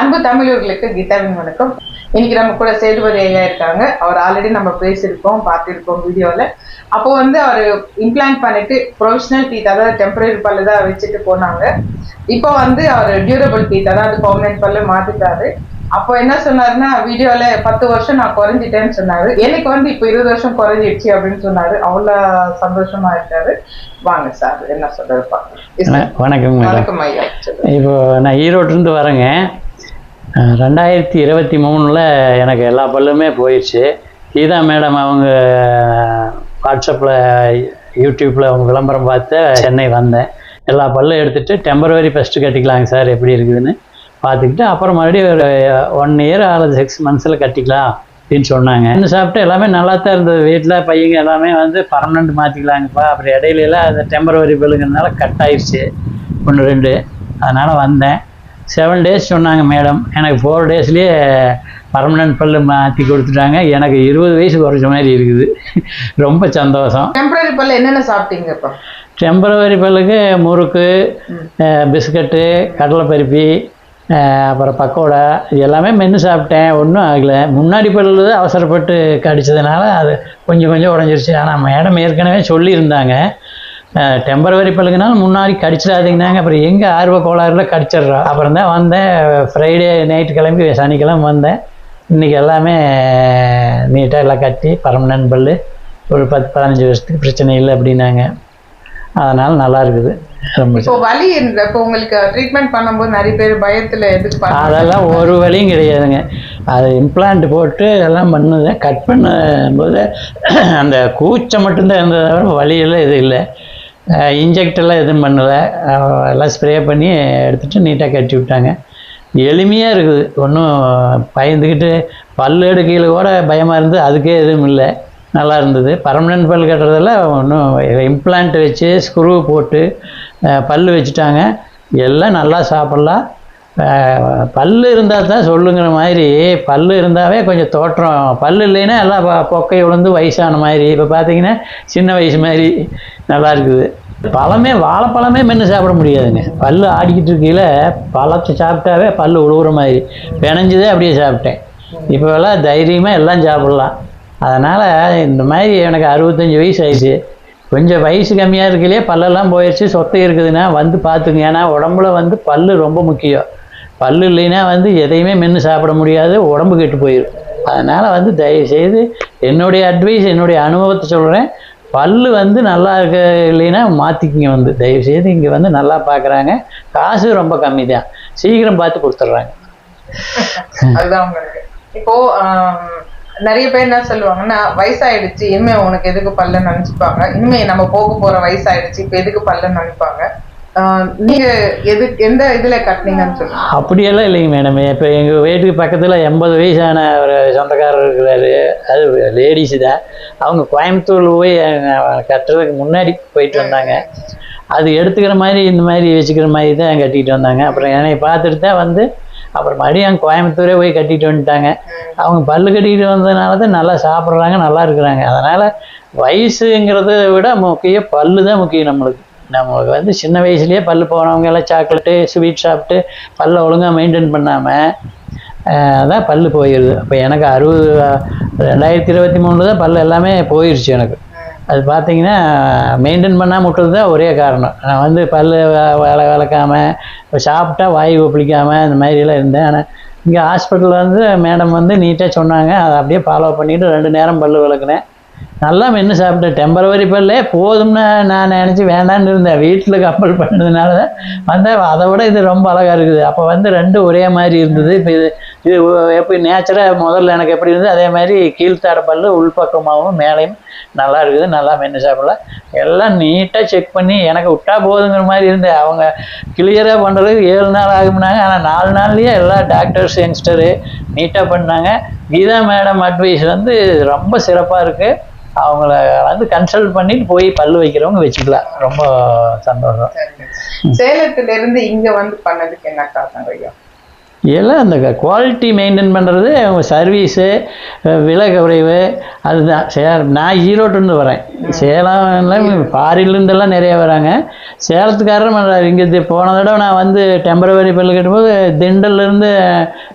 அன்பு தமிழர்களுக்கு கீதாவின் வணக்கம். இன்னைக்கு நம்ம கூட சேதுபதி ஐயா இருக்காங்க. அவர் ஆல்ரெடி நம்ம பேசியிருக்கோம் பார்த்திருக்கோம் வீடியோல. அப்போ வந்து அவர் இம்ப்ளான்ட் பண்ணிட்டு ப்ரொஃபஷனல் டீத் அதாவது டெம்பரரி பல்லு தான் வச்சுட்டு போனாங்க. இப்போ வந்து அவர் டியூரபிள் டீத் அதாவது பர்மனன்ட் பல்லு மாத்திட்டாரு. அப்போ என்ன சொன்னாருன்னா வீடியோல பத்து வருஷம் நான் குறைஞ்சிட்டேன்னு சொன்னாரு. எனக்கு வந்து இப்போ இருபது வருஷம் குறைஞ்சிடுச்சு அப்படின்னு சொன்னாரு. அவ்வளவு சந்தோஷமா இருக்காரு. வாங்க சார் என்ன சொல்றது வணக்கம் வணக்கம் ஐயா. இப்போ நான் ஈரோட்டிலேருந்து வரேங்க. ரெண்டாயிரத்தி இருபத்தி மூணில் எனக்கு எல்லா பல்லுமே போயிடுச்சு கீதா மேடம் அவங்க வாட்ஸ்அப்பில் யூடியூப்பில் அவங்க விளம்பரம் பார்த்து சென்னை வந்தேன். எல்லா பல்லும் எடுத்துகிட்டு டெம்பரவரி ஃபஸ்ட்டு கட்டிக்கலாங்க சார் எப்படி இருக்குதுன்னு பார்த்துக்கிட்டு அப்புறம் மறுபடியும் ஒரு ஒன் இயர் அல்லது சிக்ஸ் மந்த்ஸில் கட்டிக்கலாம் அப்படின்னு சொன்னாங்க. என்ன சாப்பிட்டு எல்லாமே நல்லா தான் இருந்தது. வீட்டில் பையங்க எல்லாமே வந்து பர்மனெண்ட் மாற்றிக்கலாங்கப்பா அப்புறம் இடையிலலாம் எல்லாம் அந்த டெம்பரவரி பில்லுங்கிறதுனால கட் ஆயிடுச்சு ஒன்று ரெண்டு. அதனால் வந்தேன். செவன் டேஸ் சொன்னாங்க மேடம் எனக்கு ஃபோர் டேஸ்லேயே பர்மனெண்ட் பல்லு மாற்றி கொடுத்துட்டாங்க. எனக்கு இருபது வயசு குறைச்ச மாதிரி இருக்குது. ரொம்ப சந்தோஷம். டெம்பரரி பல்ல என்னென்ன சாப்பிட்டீங்க இப்போ டெம்பரவரி பல்லுக்கு முறுக்கு பிஸ்கட்டு கடலைப்பருப்பி அஹ், அப்புறம் பக்கோடா இது எல்லாமே மென்று சாப்பிட்டேன். ஒன்றும் ஆகலை. முன்னாடி பல்லு அவசரப்பட்டு கடிச்சதுனால அது கொஞ்சம் கொஞ்சம் உடஞ்சிருச்சு. ஆனால் மேடம் ஏற்கனவே சொல்லியிருந்தாங்க. டெம்பரவரி பல்லுக்குனால முன்னாடி கடிச்சிடாதீங்கன்னாங்க. அப்புறம் எங்கே ஆர்வ கோளாறுல கடிச்சிடுறோம் அப்புறம் தான் வந்தேன். ஃப்ரைடே நைட்டு கிளம்பி சனிக்கிழமை வந்தேன். இன்றைக்கி எல்லாமே நீட்டாக எல்லாம் கட்டி பர்மனன்ட் பல்லு ஒரு பத்து பதினஞ்சு வருஷத்துக்கு பிரச்சனை இல்லை அப்படின்னாங்க. அதனால் நல்லா இருக்குது. ரொம்ப இப்போ வலி இப்போ உங்களுக்கு ட்ரீட்மெண்ட் பண்ணும்போது நிறைய பேர் பயத்துல எதுக்கு அதெல்லாம் ஒரு வழியும் கிடையாதுங்க. அது இம்ப்ளான்ட் போட்டு எல்லாம் பண்ணுது. கட் பண்ணும்போது அந்த கூச்சம் மட்டும்தான் இருந்ததை தவிர வலியெல்லாம் எதுவும் இல்லை. இன்ஜெக்டெல்லாம் எதுவும் பண்ணலை. எல்லாம் ஸ்ப்ரே பண்ணி எடுத்துகிட்டு நீட்டாக கட்டி விட்டாங்க. எளிமையாக இருக்குது. ஒன்றும் பயந்துக்கிட்டு பல் எடுக்கையில் கூட பயமாக இருந்து அதுக்கே எதுவும் இல்லை. நல்லா இருந்தது. பர்மனெண்ட் பல் கட்டுறதெல்லாம் ஒன்றும் இம்ப்ளான்ட் வச்சு ஸ்க்ரூ போட்டு பல் வச்சுட்டாங்க. எல்லாம் நல்லா சாப்பிட்லாம். பல் பல்லு இருந்தால் தான் சொல்லுங்கிற மாதிரி பல்லு இருந்தாவே கொஞ்சம் தோற்றம். பல்லு இல்லைன்னா எல்லாம் ப- பொக்கை விழுந்து வயசான மாதிரி. இப்போ பார்த்தீங்கன்னா சின்ன வயசு மாதிரி நல்லா இருக்குது. பழமே வாழைப்பழமே மென்று சாப்பிட முடியாதுங்க. பல்லு ஆடிக்கிட்டு இருக்கையில் பழத்தை சாப்பிட்டாவே பல் உழுவுற மாதிரி. பிணைஞ்சதே அப்படியே சாப்பிட்டேன். இப்போ எல்லாம் தைரியமாக எல்லாம் சாப்பிட்லாம். அதனால் இந்த மாதிரி எனக்கு அறுபத்தஞ்சி வயசு ஆயிடுச்சு. கொஞ்சம் வயசு கம்மியாக இருக்கலையே பல்லெல்லாம் போயிடுச்சு சொத்தை இருக்குதுன்னா வந்து பார்த்துங்க. ஏன்னா உடம்புல வந்து பல் ரொம்ப முக்கியம். பல்லு இல்லைன்னா வந்து எதையுமே மென்று சாப்பிட முடியாது உடம்பு கெட்டு போயிடும் அதனால் வந்து தயவு செய்து என்னுடைய அட்வைஸ் என்னுடைய அனுபவத்தை சொல்கிறேன் பல்லு வந்து நல்லா இருக்க இல்லைன்னா மாற்றிக்கிங்க வந்து. தயவு செய்து இங்கே வந்து நல்லா பார்க்குறாங்க காசு ரொம்ப கம்மி தான் சீக்கிரம் பார்த்து கொடுத்துட்றாங்க அதுதான் இப்போ நிறைய பேர் என்ன சொல்லுவாங்கன்னா வயசாயிடுச்சு இனிமே உனக்கு எதுக்கு பல்ல நினைச்சுப்பாங்க. இனிமே நம்ம போக போற வயசாயிடுச்சு இப்ப எதுக்கு பல்ல நினைப்பாங்க? நீங்க எது எந்த இதுல கட்டினீங்கன்னு சொல்லுங்க. அப்படியெல்லாம் இல்லைங்க மேடம் இப்போ எங்கள் வீட்டுக்கு பக்கத்தில் எண்பது வயசான ஒரு சொந்தக்காரர் இருக்கிறாரு. அது லேடிஸு தான். அவங்க கோயம்புத்தூர் போய் கட்டுறதுக்கு முன்னாடி போயிட்டு வந்தாங்க. அது எடுத்துக்கிற மாதிரி இந்த மாதிரி வச்சுக்கிற மாதிரி தான் கட்டிட்டு வந்தாங்க. அப்புறம் என்னை பார்த்துட்டு தான் வந்து அப்புறம் மறுபடியும் அங்கே கோயம்புத்தூரே போய் கட்டிட்டு வந்துட்டாங்க. அவங்க பல்லு கட்டிட்டு வந்ததுனால தான் நல்லா சாப்பிட்றாங்க நல்லா இருக்கிறாங்க. அதனால் வயசுங்கிறத விட முக்கியம் பல்லு தான் முக்கியம் நம்மளுக்கு. நம்மளுக்கு வந்து சின்ன வயசுலேயே பல்லு போனவங்க எல்லாம் சாக்லேட்டு ஸ்வீட் சாப்பிட்டு பல்லை ஒழுங்காக மெயின்டைன் பண்ணாமல் அதான் பல்லு போயிடுது அப்போ எனக்கு அறுபது ரெண்டாயிரத்தி இருபத்தி மூணில் தான் பல்லு எல்லாமே போயிடுச்சு எனக்கு. அது பார்த்தீங்கன்னா மெயின்டைன் பண்ணாமல் விட்டது தான் ஒரே காரணம். நான் வந்து பல்லு வேலை விளக்காமல் இப்போ சாப்பிட்டா வாய் ஒப்பளிக்காமல் இந்த மாதிரிலாம் இருந்தேன். ஆனால் இங்கே ஹாஸ்பிட்டலில் வந்து மேடம் வந்து நீட்டாக சொன்னாங்க. அதை அப்படியே ஃபாலோ பண்ணிவிட்டு ரெண்டு நேரம் பல்லு விளக்குனேன் நல்லா மென்று சாப்பிட்டேன் டெம்பரவரி பல்லே போதும்னு நான் நினச்சி வேண்டான்னு இருந்தேன். வீட்டில் கப்பல் பண்ணதுனால தான் வந்தேன். அதை விட இது ரொம்ப அழகாக இருக்குது. அப்போ வந்து ரெண்டும் ஒரே மாதிரி இருந்தது. இப்போ இது இது எப்படி நேச்சராக முதல்ல எனக்கு எப்படி இருந்தது அதே மாதிரி கீழ்த்தாட பல்லு உள்பக்கமாகவும் மேலேயும் நல்லா இருக்குது. நல்லா மென்று சாப்பிடலாம் எல்லாம் நீட்டாக செக் பண்ணி எனக்கு விட்டா போதுங்கிற மாதிரி இருந்தேன். அவங்க கிளியராக பண்ணுறதுக்கு ஏழு நாள் ஆகும்னாங்க. ஆனால் நாலு நாள்லேயே எல்லா டாக்டர்ஸ் யங்ஸ்டரு நீட்டாக பண்ணாங்க. கீதா மேடம் அட்வைஸ் வந்து ரொம்ப சிறப்பாக இருக்குது அவங்கள வந்து கன்சல்ட் பண்ணிட்டு போய் பல்லு வைக்கிறவங்க வச்சுக்கலாம். ரொம்ப சந்தோஷம். சேலத்துல இருந்து இங்க வந்து பண்ணதுக்கு என்ன காரணம் ஐயா? எல்லாம் அந்த குவாலிட்டி மெயின்டைன் பண்ணுறது அவங்க சர்வீஸு விலை குறைவு அதுதான். சே நான் ஈரோட்டிலேருந்து வரேன். சேலம் ஃபாரின்லேருந்தெல்லாம் நிறைய வராங்க. சேலத்துக்காரர் பண்ணுறாரு இங்கே போன தடவை நான் வந்து டெம்பரவரி பில்லு கட்டும்போது திண்டல்லேருந்து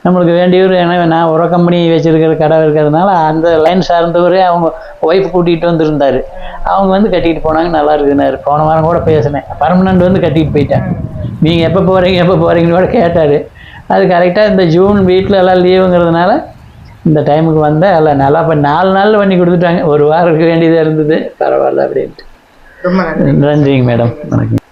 நம்மளுக்கு வேண்டியவர் ஏன்னா நான் உர கம்பெனி வச்சுருக்கிற கடை இருக்கிறதுனால அந்த லைன் சார்ந்தவரே அவங்க ஒய்ஃப் கூட்டிகிட்டு வந்திருந்தார். அவங்க வந்து கட்டிட்டு போனாங்க. நல்லா இருக்குன்னாரு போன வாரம் கூட பேசினேன். பர்மனண்ட் வந்து கட்டிட்டு போயிட்டேன். நீங்கள் எப்போ போகிறீங்க எப்போ போகிறீங்கன்னு கூட கேட்டார். அது கரெக்டாக இந்த ஜூன் வீட்டில் எல்லாம் லீவுங்கிறதுனால இந்த டைமுக்கு வந்தேன். எல்லாம் நல்லா இப்போ நாலு நாள் பண்ணி கொடுத்துட்டாங்க. ஒரு வாரம் இருக்க வேண்டியதாக இருந்தது. பரவாயில்ல அப்படின்ட்டு. நன்றிங்க மேடம். வணக்கம்.